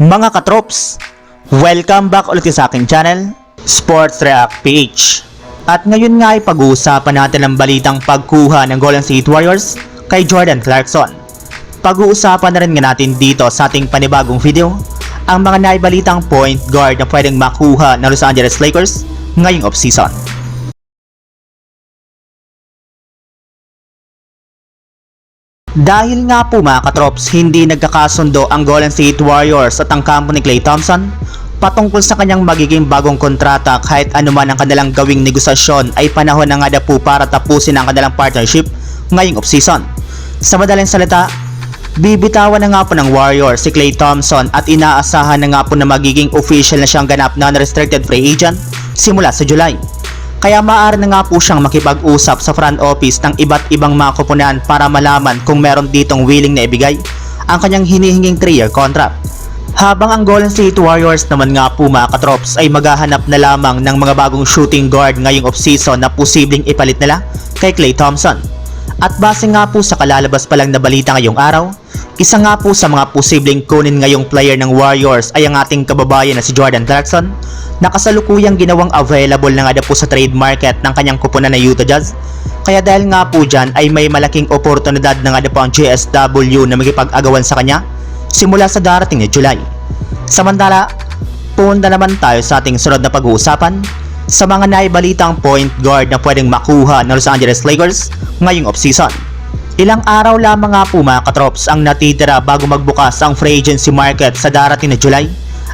Mga katrops, welcome back ulit sa aking channel, Sports React PH. At ngayon nga ay pag-uusapan natin ang balitang pagkuha ng Golden State Warriors kay Jordan Clarkson. Pag-uusapan na rin nga natin dito sa ating panibagong video ang mga naibalitang point guard na pwedeng makuha ng Los Angeles Lakers ngayong offseason. Dahil nga po mga katrops, hindi nagkakasundo ang Golden State Warriors at ang kampo ni Klay Thompson patungkol sa kanyang magiging bagong kontrata kahit anuman ang kanilang gawing negosasyon ay panahon na nga na po para tapusin ang kanilang partnership ngayong offseason. Sa madaling salita, bibitawan na nga po ng Warriors si Klay Thompson at inaasahan na nga po na magiging official na siyang ganap na unrestricted free agent simula sa July. Kaya maaari na nga po siyang makipag-usap sa front office ng iba't ibang mga kupunan para malaman kung meron ditong willing na ibigay ang kanyang hinihinging 3-year contract. Habang ang Golden State Warriors naman nga po mga katrops ay maghahanap na lamang ng mga bagong shooting guard ngayong offseason na posibleng ipalit nila kay Klay Thompson. At base nga po sa kalalabas pa lang na balita ngayong araw, isa nga po sa mga posibleng kunin ngayong player ng Warriors ay ang ating kababayan na si Jordan Clarkson na kasalukuyang ginawang available na nga po sa trade market ng kanyang kupunan na Utah Jazz. Kaya dahil nga po dyan ay may malaking oportunidad na nga po ang GSW na magipag-agawan sa kanya simula sa darating na July. Samantala, punta naman tayo sa ating sunod na pag-uusapan sa mga naibalitang point guard na pwedeng makuha ng Los Angeles Lakers ngayong offseason. Ilang araw lamang nga po mga katrops ang natitira bago magbukas ang free agency market sa darating na July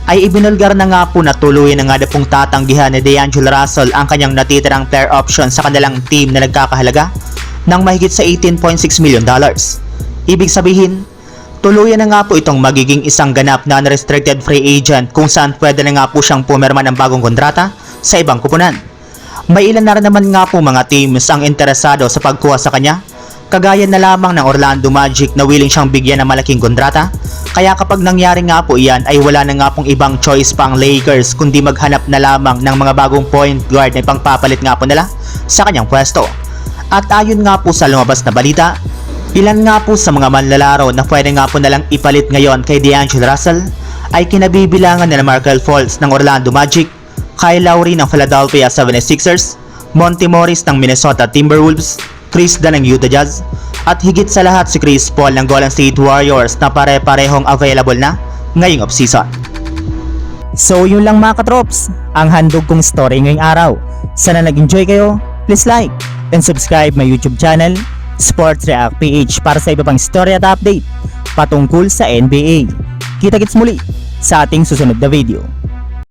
ay ibinulgar na nga po na tuluyan na nga na pong tatanggihan ni D'Angelo Russell ang kanyang natitirang player option sa kanilang team na nagkakahalaga ng mahigit sa 18.6 million dollars. Ibig sabihin, tuluyan na nga po itong magiging isang ganap na unrestricted free agent kung saan pwede na nga po siyang pumirma ng bagong kontrata sa ibang kupunan. May ilan na rin naman nga po mga teams ang interesado sa pagkuha sa kanya kagaya na lamang ng Orlando Magic na willing siyang bigyan ng malaking kontrata. Kaya kapag nangyari nga po iyan ay wala na nga pong ibang choice pa ang Lakers kundi maghanap na lamang ng mga bagong point guard na ipangpapalit nga po nila sa kanyang pwesto. At ayon nga po sa lumabas na balita, ilan nga po sa mga manlalaro na pwede nga po nalang ipalit ngayon kay D'Angelo Russell ay kinabibilangan nila Markel Fultz ng Orlando Magic, Kyle Lowry ng Philadelphia 76ers, Monty Morris ng Minnesota Timberwolves, Chris Dunn ng Utah Jazz, at higit sa lahat si Chris Paul ng Golden State Warriors na pare-parehong available na ngayong offseason. So yun lang mga katrops, ang handog kong story ngayong araw. Sana nag-enjoy kayo, please like and subscribe my YouTube channel, Sports React PH para sa iba pang story at update patungkol sa NBA. Kita-kits muli sa ating susunod na video.